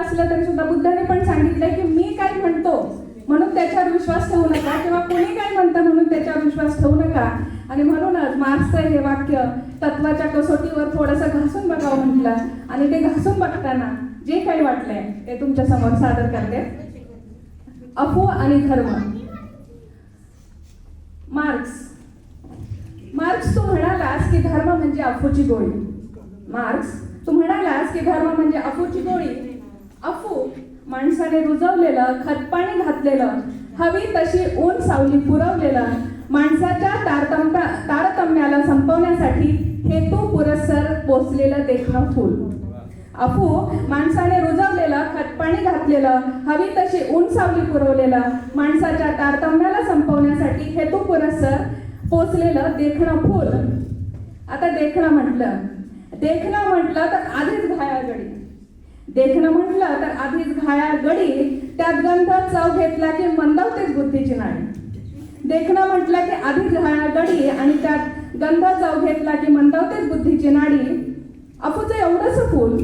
असलं तरी सुद्धा बुद्धाने पण सांगितलंय की मी काय म्हणतो म्हणून त्याच्यावर विश्वास ठेवू नका किंवा कोणी काय म्हणतं म्हणून त्याच्यावर विश्वास ठेवू नका. आणि म्हणूनच मार्क्सचं हे वाक्य तत्वाच्या कसोटीवर थोडंसं घासून बघावं म्हटलं. आणि ते घासून बघताना जे काही वाटलंय ते तुमच्यासमोर सादर करते. अफू आणि धर्म. मार्क्स. मार्क्स तू म्हणालास की धर्म म्हणजे अफूची गोळी. मार्क्स तू म्हणालास की धर्म म्हणजे अफूची गोळी. अफू माणसाने रुजवलेलं खतपाणी घातलेलं हवी तशी ऊन सावली पुरवलेलं माणसाच्या तारतम्या तारतम्याला संपवण्यासाठी हेतू पुरस्सर पोचलेलं देखणं फूल. अफू माणसाने रुजवलेलं खतपाणी घातलेलं हवी तशी ऊन सावली पुरवलेलं माणसाच्या तारतम्याला संपवण्यासाठी हेतू पुरस्सर पोचलेलं देखणं फूल. आता देखणं म्हटलं. देखणं म्हटलं तर आधीच घायागडी देखणं म्हटलं तर आधीच घायाळ गडी त्यात गंध चव घेतला की मंदावतेच बुद्धीची नाडी. देखणं म्हटलं की आधीच घायाळ गडी आणि त्यात गंध चव घेतला की मंदावतेच बुद्धीची नाडी. अफूचं एवढंच फूल.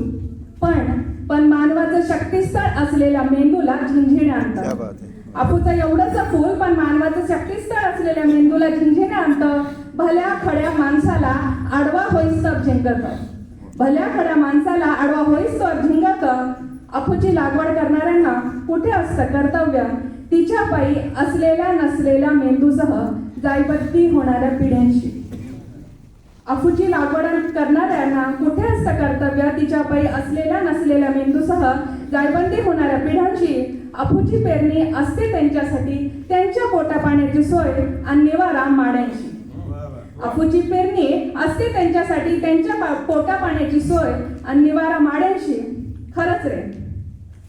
पण पण मानवाचं शक्तिस्थळ असलेल्या मेंदूला झिंझिण्या क्या आणतं अफूचं एवढंच फूल पण मानवाचं शक्तिस्थळ असलेल्या मेंदूला झिंझिण्या आणतं. भल्या खड्या माणसाला आडवा होईस्तव झिंगत भल्या खड्या माणसाला आडवा होईस्तव झिंगत अफूची लागवड करणाऱ्यांना कुठे असतं कर्तव्य? तिच्या पायी असलेल्या नसलेल्या मेंदूसह जायबद्दी होणाऱ्या पिढ्यांशी. अफूची लागवड करणाऱ्यांना कुठे असतं कर्तव्य? तिच्या पायी असलेल्या नसलेल्या मेंदूसह जायबंदी होणाऱ्या पिढ्यांची अफूची पेरणी असते त्यांच्यासाठी. त्यांच्या पोटा पाण्याची सोय आणि निवारा माड्यांची अफूची पेरणी असते त्यांच्यासाठी त्यांच्या पा- पोटा पाण्याची सोय आणि निवारा माड्यांशी खरंच रे.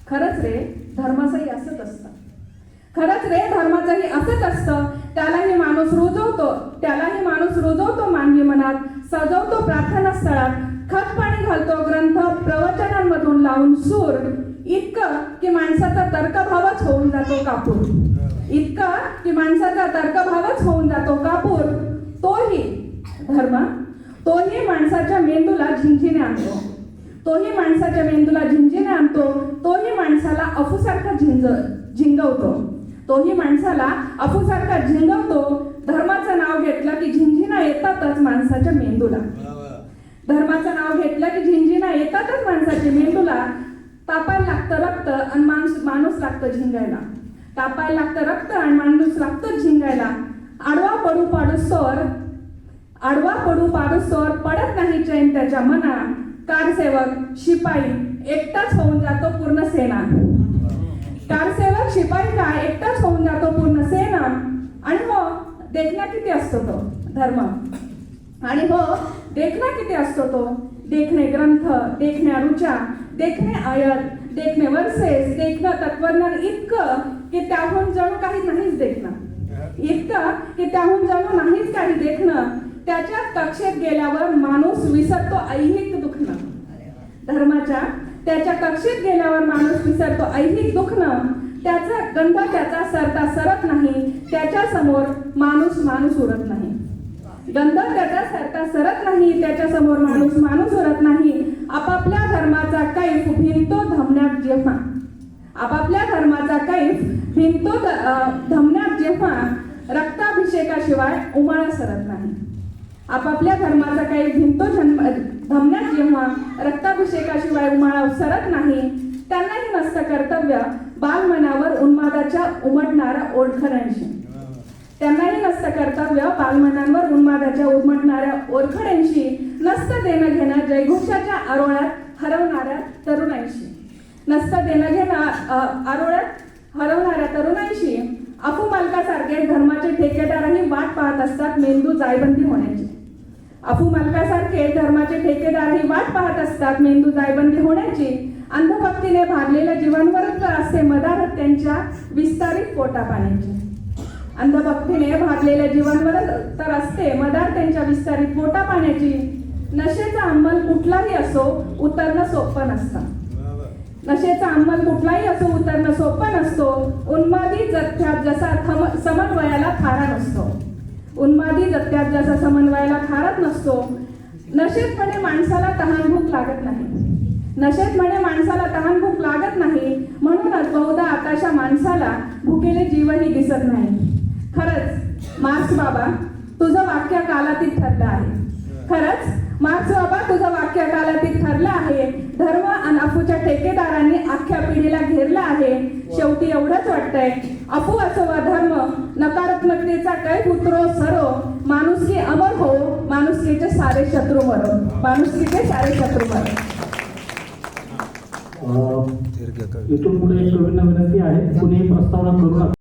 खरंच रे धर्माचंही असत असतं. खरंच रे धर्माचंही असंच असतं. त्यालाही माणूस रुजवतो. त्यालाही माणूस रुजवतो मानवी मनात सजवतो प्रार्थना स्थळात. खत पाणी घालतो ग्रंथ प्रवचनांमधून लावून सूर. इतकं की माणसाचा तर्कभावच होऊन जातो कापूर. इतकं की माणसाचा तर्कभावच होऊन जातो कापूर. तोही धर्म तोही माणसाच्या मेंदूला झिंझिने आणतो. तोही माणसाच्या मेंदूला झिंझिने आणतो तोही माणसाला अफूसारखा झिंज झिंगवतो. तोही माणसाला अफूसारखा झिंगवतो. धर्माचं नाव घेतलं की झिंझिना येतातच माणसाच्या मेंदूला. धर्माचं नाव घेतलं की झिंझिना येतातच माणसाच्या मेंदूला. तापायला लागतं रक्त आणि माणूस माणूस लागतं झिंगायला. तापायला लागतं रक्त आणि माणूस लागतं झिंगायला. आडवा पडू पाडूस्तोर आडवा पडू पाडूस्तोर पडत नाही चैन त्याच्या मना. कारसेवक शिपाई एकटाच होऊन जातो पूर्ण सेना. कारसेवक शिपाई काय? एकटाच होऊन जातो पूर्ण सेना. आणि हो देखना किती असतो तो? धर्म. आणि हो देखना किती असतो तो? देखणे ग्रंथ देखण्या रुचा देखणे आयत देखणे वर्सेस देखणं तत्वज्ञान इतकं की त्या जणू काही नाहीच देखणं इतकं की त्याहून जणू नाहीच काही देखणं. त्याच्या कक्षेत गेल्यावर माणूस विसरतो ऐहिक दुखणं. धर्माच्या त्याच्या कक्षेत गेल्यावर माणूस विसरतो ऐहिक दुखणं. त्याचा गंध त्याचा सरता सरत नाही. त्याच्यासमोर माणूस माणूस उरत नाही. गंध त्याचा सरता सरत नाही. त्याच्यासमोर माणूस माणूस उरत नाही. आपापल्या धर्माचा कैफ भिंतो धमण्यात जेव्हा. आपापल्या धर्माचा कैफ भिंतो धमण्यात जेव्हा शेकाशिवाय उमाळा सरत नाही. आपापल्या धर्माचा काही भिंतो जन्म धमण्यात जेव्हा रक्ताभिषेकाशिवाय उमाळा सरत नाही त्यांनाही नसतं कर्तव्य बालमनावर उन्मादाच्या उमटणाऱ्या ओळखण्यांशी. त्यांनाही नसतं कर्तव्य बालमनांवर उन्मादाच्या उमटणाऱ्या ओळखड्यांशी नसतं देणं घेणं जयघोषाच्या आरोळ्यात हरवणाऱ्या तरुणांशी नसतं देणं घेणं आरोळ्यात हरवणाऱ्या तरुणांशी अफू मालकासारखे धर्माचे ठेके पाहत असतात मेंदू जायबंदी होण्याची. अफू मालकासारखे धर्माचे ठेकेदारही वाट पाहत असतात मेंदू जायबंदी होण्याची. अंधभक्तीने भारलेल्या जीवांवरच तर असते मदारत त्यांच्या विस्तारित पोटा पाण्याची अंधभक्तीने भारलेल्या जीवांवरच तर असते मदार त्यांच्या विस्तारित पोटा पाण्याची नशेचा अंमल कुठलाही असो उतरणं सोपं नसतं. नशेचा अंमल कुठलाही असो उतरणं सोपं नसतो. उन्मादी जथ्यात जसा थम समन्वयाला थारा नसतो. उन्मादी जगत्यात ज्याचा समन्वयाला खारत नसतो नशेत म्हणे माणसाला तहान भूक लागत नाही. नशेत म्हणे माणसाला तहान भूक लागत नाही म्हणूनच बहुधा आताशा माणसाला भुकेले जीवनही दिसत नाही. खरंच मार्क्स बाबा तुझं वाक्य कालातीत ठरलं आहे. खरंच मार्क्स बाबा तुझं वाक्य कालातीत ठरलं आहे. धर्म आहे. शेवटी एवढंच वाटतंय. अफू असवा धर्म नकारात्मकतेचा काय उतरो सरो माणुसकी अमर हो माणुसकीचे सारे शत्रू मरो. माणुसकीचे सारे शत्रू मरो. इथून पुढे एक विनंती आहे. कुणी प्रस्तावना करू